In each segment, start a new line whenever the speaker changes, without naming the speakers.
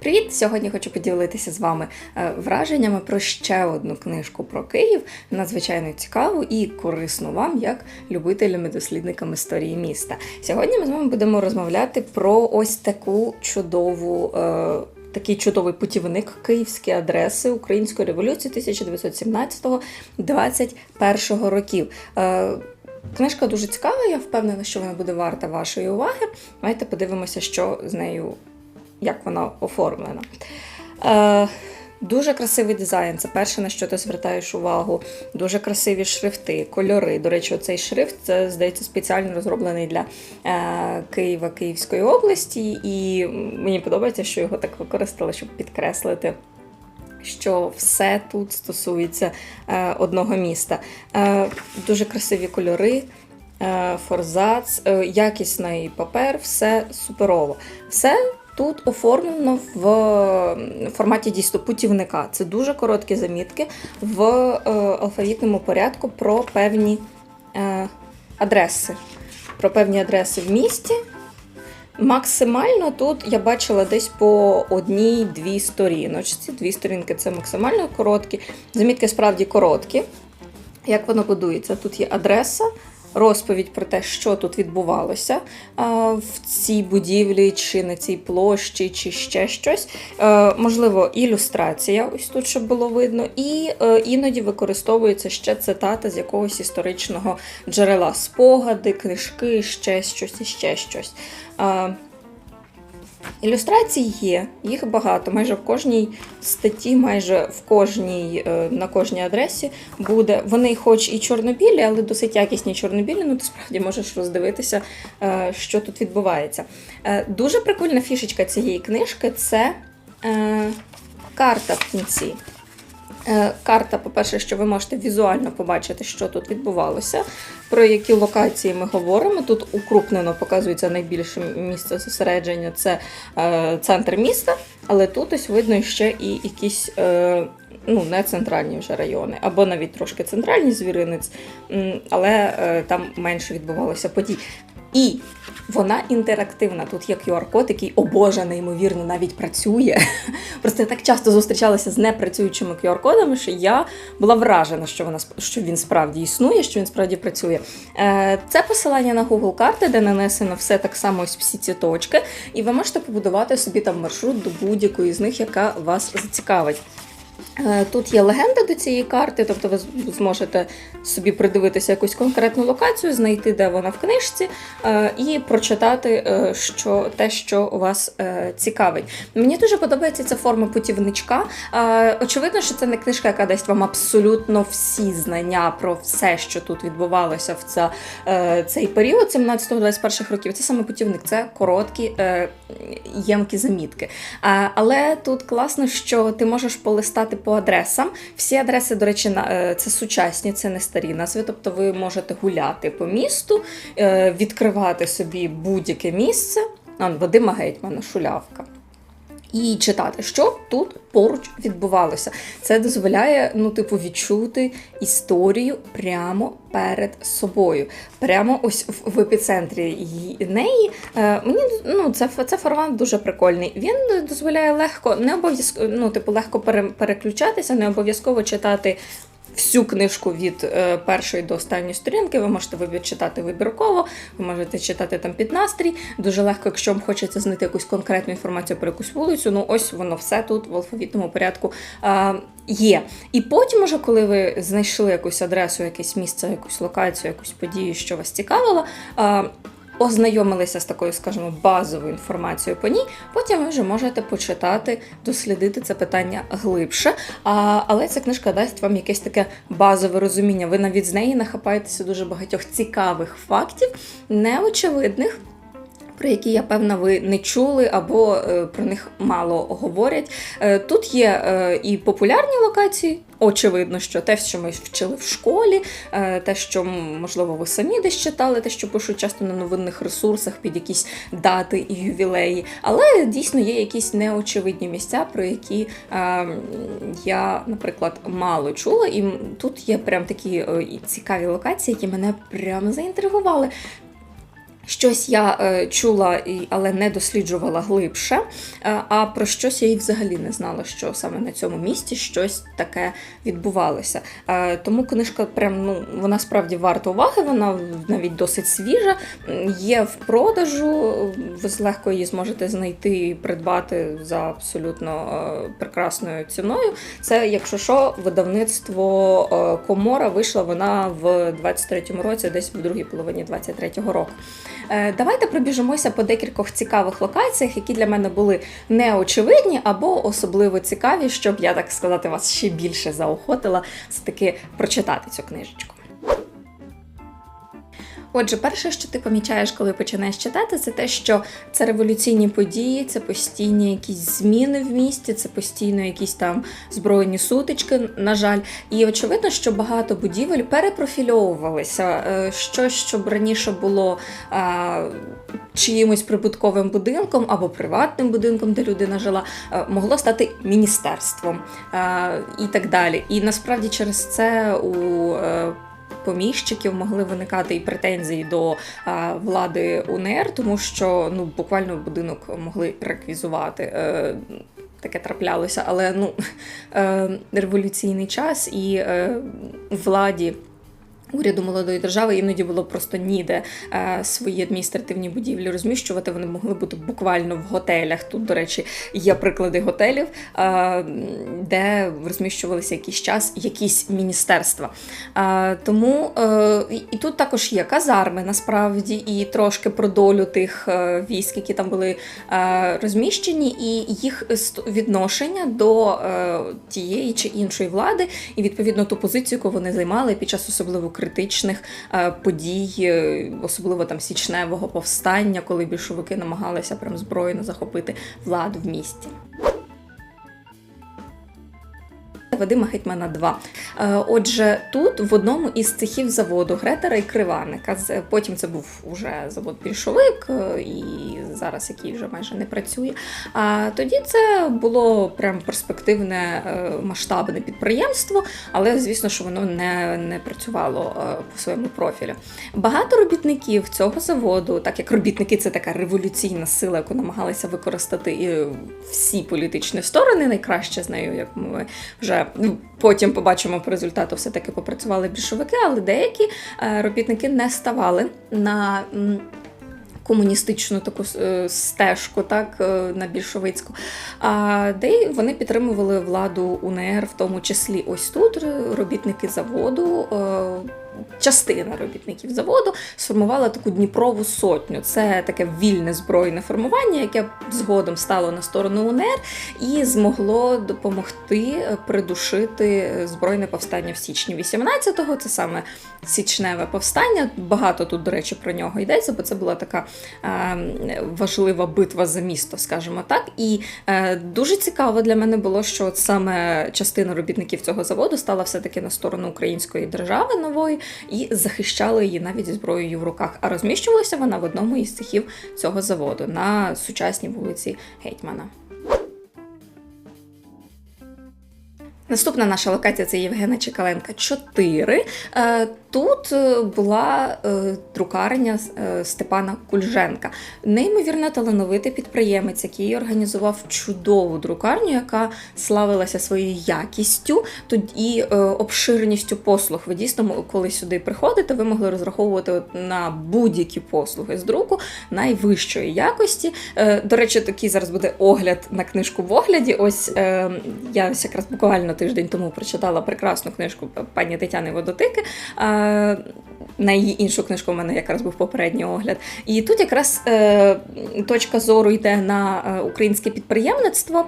Привіт! Сьогодні хочу поділитися з вами е, враженнями про ще одну книжку про Київ, надзвичайно цікаву і корисну вам, як любителям і дослідникам історії міста. Сьогодні ми з вами будемо розмовляти про ось таку чудову. е, Такий чудовий путівник київські адреси Української революції 1917-21 років. Е, Книжка дуже цікава, я впевнена, що вона буде варта вашої уваги. Давайте подивимося, що з нею, як вона оформлена. Е, Дуже красивий дизайн. Це перше, на що ти звертаєш увагу. Дуже красиві шрифти, кольори. До речі, цей шрифт це, здається, спеціально розроблений для е, Києва Київської області, і мені подобається, що його так використали, щоб підкреслити. Що все тут стосується е, одного міста. Е, дуже красиві кольори, е, форзац, е, якісний папер, все суперово. Все тут оформлено в форматі дійсно путівника. Це дуже короткі замітки в е, алфавітному порядку про певні е, адреси. Про певні адреси в місті. Максимально тут я бачила десь по одній-дві сторіночці. Дві сторінки це максимально короткі. Замітки справді короткі. Як воно будується? Тут є адреса, розповідь про те, що тут відбувалося в цій будівлі, чи на цій площі, чи ще щось. Е, можливо, ілюстрація, ось тут, щоб було видно, і е, іноді використовується ще цитата з якогось історичного джерела, спогади, книжки, ще щось і ще щось. Ілюстрацій є, їх багато. Майже в кожній статті, майже в кожній, е, на кожній адресі буде. Вони, хоч і чорнобілі, але досить якісні чорнобілі. Ну ти справді можеш роздивитися, е, що тут відбувається. Е, Дуже прикольна фішечка цієї книжки це карта в кінці. Е, Карта, по-перше, що ви можете візуально побачити, що тут відбувалося, про які локації ми говоримо. Тут укрупнено показується найбільше місце зосередження це е, центр міста, але тут ось видно ще і якісь е, ну, не центральні вже райони, або навіть трошки центральні звіринець, але е, там менше відбувалося подій. І вона інтерактивна. Тут є QR-код, який, о Боже, неймовірно, навіть працює. Просто я так часто зустрічалася з непрацюючими QR-кодами, що я була вражена, що, вона, що він справді існує, що він справді працює. Е, Це посилання на Google карти, де нанесено все так само ось всі ці точки, і ви можете побудувати собі там маршрут до будь-якої з них, яка вас зацікавить. Е, Тут є легенда до цієї карти, тобто ви зможете собі придивитися якусь конкретну локацію, знайти, де вона в книжці, е, і прочитати е, що, те, що вас цікавить. Мені дуже подобається ця форма путівничка. Очевидно, що це не книжка, яка дасть вам абсолютно всі знання про все, що тут відбувалося в ця, цей період 17-21 років. Це саме путівник, це короткі ємкі замітки. Але тут класно, що ти можеш полистати по адресам. Всі адреси, до речі, е, це сучасні, це не старі назви. Тобто ви можете гуляти по місту, е, відкривати собі будь-яке місце. Вадима Гетьмана, шулявка. І читати, що тут поруч відбувалося. Це дозволяє, ну, типу, відчути історію прямо перед собою. Прямо ось в, епіцентрі неї. Е, мені ну, це, це формат дуже прикольний. Він дозволяє легко, не обов'язково, ну, типу, легко пере, переключатися, не обов'язково читати. Всю книжку від е, першої до останньої сторінки ви можете вибір читати вибірково, ви можете читати там під настрій. Дуже легко, якщо вам хочеться знайти якусь конкретну інформацію про якусь вулицю. Ну ось воно все тут в алфавітному порядку е, є. І потім, уже, коли ви знайшли якусь адресу, якесь місце, якусь локацію, якусь подію, що вас цікавило. Ознайомилися з такою, скажімо, базовою інформацією по ній, потім ви вже можете почитати, дослідити це питання глибше. А, але ця книжка дасть вам якесь таке базове розуміння. Ви навіть з неї нахапаєтеся дуже багатьох цікавих фактів, неочевидних. Про які, я певна, ви не чули або е, про них мало говорять. Е, тут є е, і популярні локації, очевидно, що те, що ми вчили в школі, те, що можливо ви самі десь читали, те, що пишуть часто на новинних ресурсах під якісь дати і ювілеї. Але дійсно є якісь неочевидні місця, про які я, наприклад, мало чула. І тут є прям такі цікаві локації, які мене прямо заінтригували. Щось я е, чула, але не досліджувала глибше. Е, а про щось я і взагалі не знала, що саме на цьому місці щось таке відбувалося. Е, тому книжка прям ну вона справді варта уваги. Вона навіть досить свіжа. Є в продажу. Ви легко її зможете знайти і придбати за абсолютно прекрасною ціною. Це, якщо що, видавництво Комора вийшла вона в 23-му році, десь в другій половині 23-го року. Е, Давайте пробіжимося по декількох цікавих локаціях, які для мене були неочевидні або особливо цікаві, щоб я так сказати вас ще більше заохотила все-таки прочитати цю книжечку. Отже, перше, що ти помічаєш, коли починаєш читати, це те, що це революційні події, це постійні якісь зміни в місті, це постійно якісь там збройні сутички, на жаль. І очевидно, що багато будівель перепрофільовувалися. Е, Щось, що раніше було а, чиїмось прибутковим будинком або приватним будинком, де людина жила, е, могло стати міністерством е, і так далі. І насправді через це у поміщиків могли виникати і претензії до влади УНР, тому що ну буквально будинок могли реквізувати. Е, Таке траплялося, але ну е, революційний час і е, владі. Уряду молодої держави іноді було просто ніде е, свої адміністративні будівлі розміщувати. Вони могли бути буквально в готелях. Тут, до речі, є приклади готелів, е, де розміщувалися якийсь час якісь міністерства. Е, тому і- тут також є казарми насправді, і трошки про долю тих військ, які там були розміщені, і їх відношення до тієї чи іншої влади, і відповідно ту позицію, яку вони займали під час особливо критичних е, подій, е, особливо там січневого повстання, коли більшовики намагалися прям збройно захопити владу в місті. Вадима Гетьмана 2. Е, Отже, тут в одному із цехів заводу Гретера і Криваника. Потім це був уже завод більшовик, е, і зараз який вже майже не працює. А тоді це було прям перспективне е, масштабне підприємство, але звісно, що воно не, не працювало по своєму профілю. Багато робітників цього заводу, так як робітники це така революційна сила, яку намагалися використати і всі політичні сторони, найкраще з нею, як ми вже потім побачимо по результату, все-таки попрацювали більшовики, але деякі е, робітники не ставали на. Комуністичну таку е, стежку, так е, на більшовицьку. А де вони підтримували владу УНР, в тому числі ось тут робітники заводу. Е, Частина робітників заводу сформувала таку Дніпрову сотню. Це таке вільне збройне формування, яке згодом стало на сторону УНР і змогло допомогти е, придушити збройне повстання в січні 18-го. Це саме січневе повстання. Багато тут, до речі, про нього йдеться, бо це була така е, важлива битва за місто, скажімо так. І е, дуже цікаво для мене було, що от саме частина робітників цього заводу стала все-таки на сторону української держави нової і захищали її навіть зброєю в руках. А розміщувалася вона в одному із цехів цього заводу на сучасній вулиці Гетьмана. Наступна наша локація це Євгена Чекаленка 4. Е, Тут е, була е, друкарня Степана Кульженка. Неймовірно талановитий підприємець, який організував чудову друкарню, яка славилася своєю якістю і обширністю послуг. Ви дійсно, коли сюди приходите, ви могли розраховувати на будь-які послуги з друку найвищої якості. До речі, такий зараз буде огляд на книжку в огляді. Ось я якраз буквально тиждень тому прочитала прекрасну книжку пані Тетяни Водотики. На її іншу книжку в мене якраз був попередній огляд. І тут якраз е, точка зору йде на е, українське підприємництво.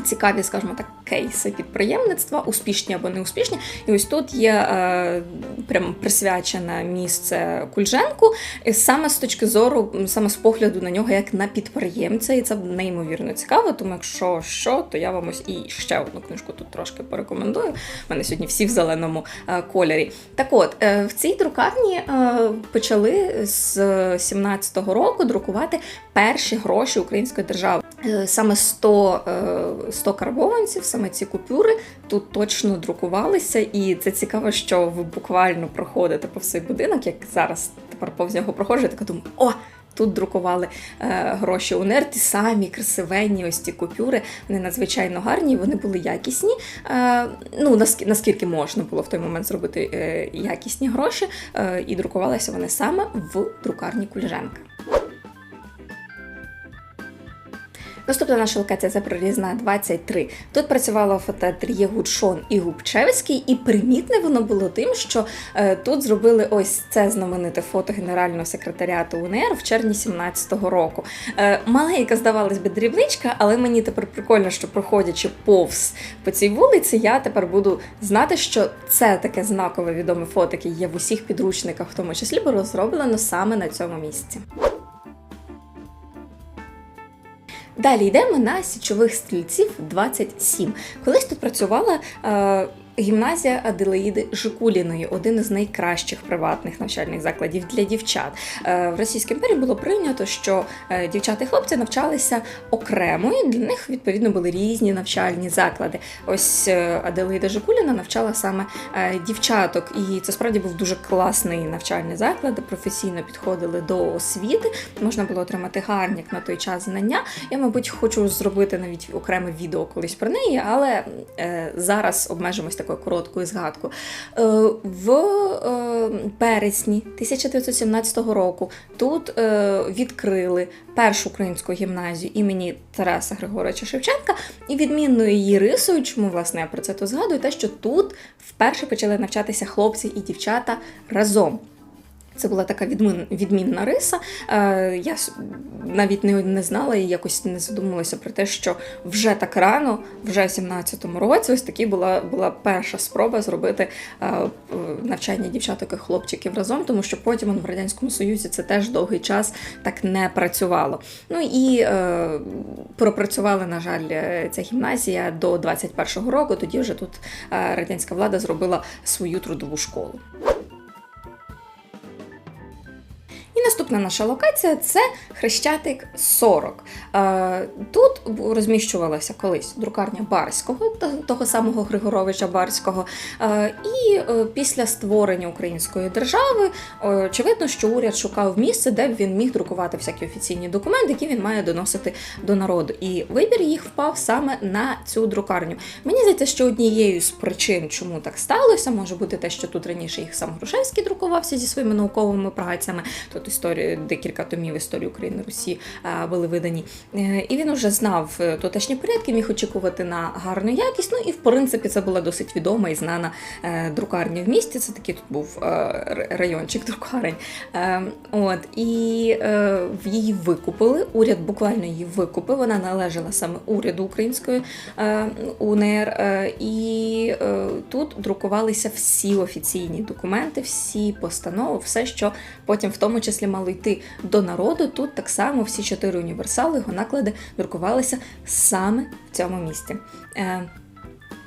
Цікаві, скажімо так, кейси підприємництва, успішні або неуспішні. І ось тут є е, прям присвячене місце Кульженку, саме з точки зору, саме з погляду на нього як на підприємця, і це неймовірно цікаво. Тому якщо що, то я вам ось і ще одну книжку тут трошки порекомендую. У мене сьогодні всі в зеленому е, кольорі. Так от, е, в цій друкарні е, почали з 17-го року друкувати перші гроші української держави. Е, Саме 100, е, 100 карбованців, саме ці купюри тут точно друкувалися, і це цікаво, що ви буквально проходите по цей будинок, як зараз тепер повз нього проходжу, така думаю, о! Тут друкували е, гроші УНР, ті самі красивенні ось ці купюри. Вони надзвичайно гарні, вони були якісні. Е, ну, наскільки, наскільки можна було в той момент зробити е, якісні гроші, е, і друкувалися вони саме в друкарні Кульженка. Наступна наша локація це прорізна 23. Тут працювало фотоательє Гудшон і Губчевський, і примітне воно було тим, що е, тут зробили ось це знамените фото генерального секретаріату УНР в червні 17-го року. Е, маленька, здавалось би, дрібничка, але мені тепер прикольно, що проходячи повз по цій вулиці, я тепер буду знати, що це таке знакове відоме фото, яке є в усіх підручниках, в тому числі, бо розроблено саме на цьому місці. Далі йдемо на січових стрільців 27. Колись тут працювала е, гімназія Аделаїди Жикуліної, один із найкращих приватних навчальних закладів для дівчат. Е, в Російській імперії було прийнято, що е, дівчата і хлопці навчалися окремо, і для них відповідно були різні навчальні заклади. Ось е, Аделаїда Жикуліна навчала саме дівчаток, і це справді був дуже класний навчальний заклад, професійно підходили до освіти. Можна було отримати гарні як на той час знання. Я, мабуть, хочу зробити навіть окреме відео колись про неї, але зараз обмежимось такою короткою згадкою. Е, в е, березні 1917 року тут е, відкрили першу українську гімназію імені Тараса Григоровича Шевченка, і відмінною її рисою, чому власне я про це то згадую, те, що тут вперше почали навчатися хлопці і дівчата разом. Це була така відмін, відмінна риса. Е, я навіть не, не знала і якось не задумалася про те, що вже так рано, вже в 17-му році, ось такі була, була перша спроба зробити е, навчання дівчаток і хлопчиків разом, тому що потім в Радянському Союзі це теж довгий час так не працювало. Ну і е, пропрацювала, на жаль, е, ця гімназія до 21-го року. Тоді вже тут е, радянська влада зробила свою трудову школу. Наступна наша локація це Хрещатик 40. Е, Тут розміщувалася колись друкарня Барського, того самого Григоровича Барського. Е, І е, після створення української держави, очевидно, що уряд шукав місце, де б він міг друкувати всякі офіційні документи, які він має доносити до народу. І вибір їх впав саме на цю друкарню. Мені здається, що однією з причин, чому так сталося, може бути те, що тут раніше їх сам Грушевський друкувався зі своїми науковими працями. Тут історію, декілька томів історії України Русі е, були видані. Е, І він вже знав е, тутешні порядки, міг очікувати на гарну якість. Ну і в принципі це була досить відома і знана е, друкарня в місті. Це такий тут був е, райончик друкарень. Е, От і е, її викупили. Уряд буквально її викупив. Вона належала саме уряду української е, УНР. е, І е, тут друкувалися всі офіційні документи, всі постанови, все, що потім в тому числі мало йти до народу. Тут так само всі чотири універсали, його наклади друкувалися саме в цьому місті. Е,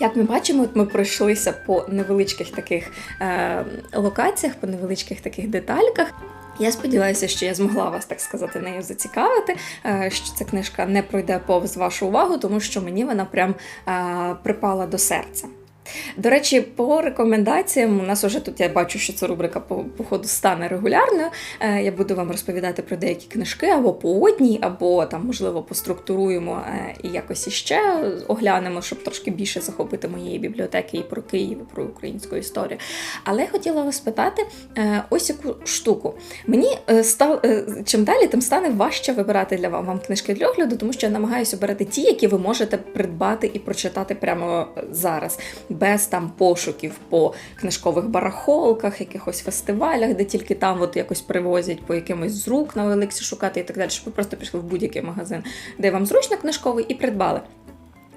як ми бачимо, от ми пройшлися по невеличких таких е, локаціях, по невеличких таких детальках. Я сподіваюся, що я змогла вас, так сказати, нею зацікавити, е, що ця книжка не пройде повз вашу увагу, тому що мені вона прям е, припала до серця. До речі, по рекомендаціям, у нас уже тут я бачу, що ця рубрика по, по ходу стане регулярною. Е, я буду вам розповідати про деякі книжки або по одній, або там, можливо, поструктуруємо е, і якось іще оглянемо, щоб трошки більше захопити моєї бібліотеки і про Київ, і про українську історію. Але я хотіла вас питати е, ось яку штуку. Мені став чим далі, тим стане важче вибирати для вам книжки для огляду, тому що я намагаюся обирати ті, які ви можете придбати і прочитати прямо зараз, без там пошуків по книжкових барахолках, якихось фестивалях, де тільки там от якось привозять по якимось з рук на Олексі шукати і так далі, щоб ви просто пішли в будь-який магазин, де вам зручно книжковий, і придбали.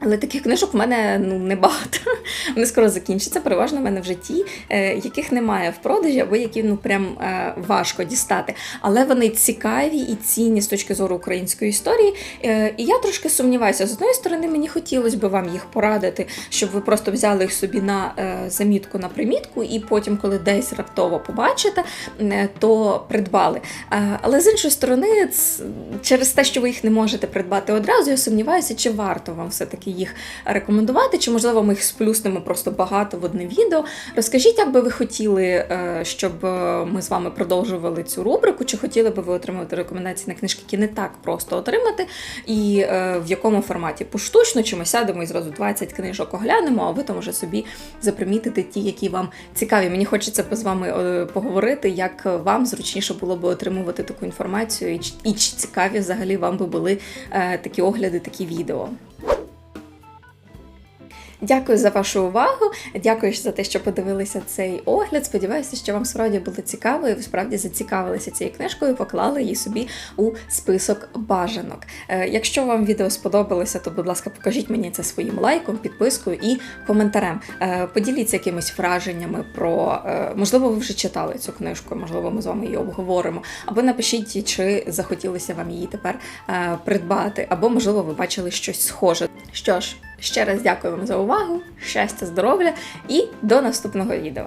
Але таких книжок в мене ну небагато. Вони скоро закінчаться. Переважно в мене вже ті, е, яких немає в продажі, або які ну прям е, важко дістати. Але вони цікаві і цінні з точки зору української історії. Е, і я трошки сумніваюся. З одної сторони, мені хотілося б вам їх порадити, щоб ви просто взяли їх собі на замітку на примітку, і потім, коли десь раптово побачите, то придбали. Але з іншої сторони, через те, що ви їх не можете придбати одразу, я сумніваюся, чи варто вам все-таки будете їх рекомендувати, чи можливо ми їх сплюснемо просто багато в одне відео. Розкажіть, як би ви хотіли, е, щоб е, ми з вами продовжували цю рубрику, чи хотіли би ви отримувати рекомендації на книжки, які не так просто отримати, і е, в якому форматі поштучно, чи ми сядемо і зразу 20 книжок оглянемо, а ви там вже собі запримітите ті, які вам цікаві. Мені хочеться з вами поговорити, як вам зручніше було би отримувати таку інформацію, і чи, цікаві взагалі вам би були такі огляди, такі відео. Дякую за вашу увагу. Дякую за те, що подивилися цей огляд. Сподіваюся, що вам справді було цікаво, і ви справді зацікавилися цією книжкою, поклали її собі у список бажанок. Е, Якщо вам відео сподобалося, то будь ласка, покажіть мені це своїм лайком, підпискою і коментарем. Е, Поділіться якимись враженнями про е, можливо, ви вже читали цю книжку, можливо, ми з вами її обговоримо. Або напишіть, чи захотілося вам її тепер придбати, або можливо, ви бачили щось схоже. Що ж, ще раз дякую вам за увагу, щастя, здоров'я і до наступного відео.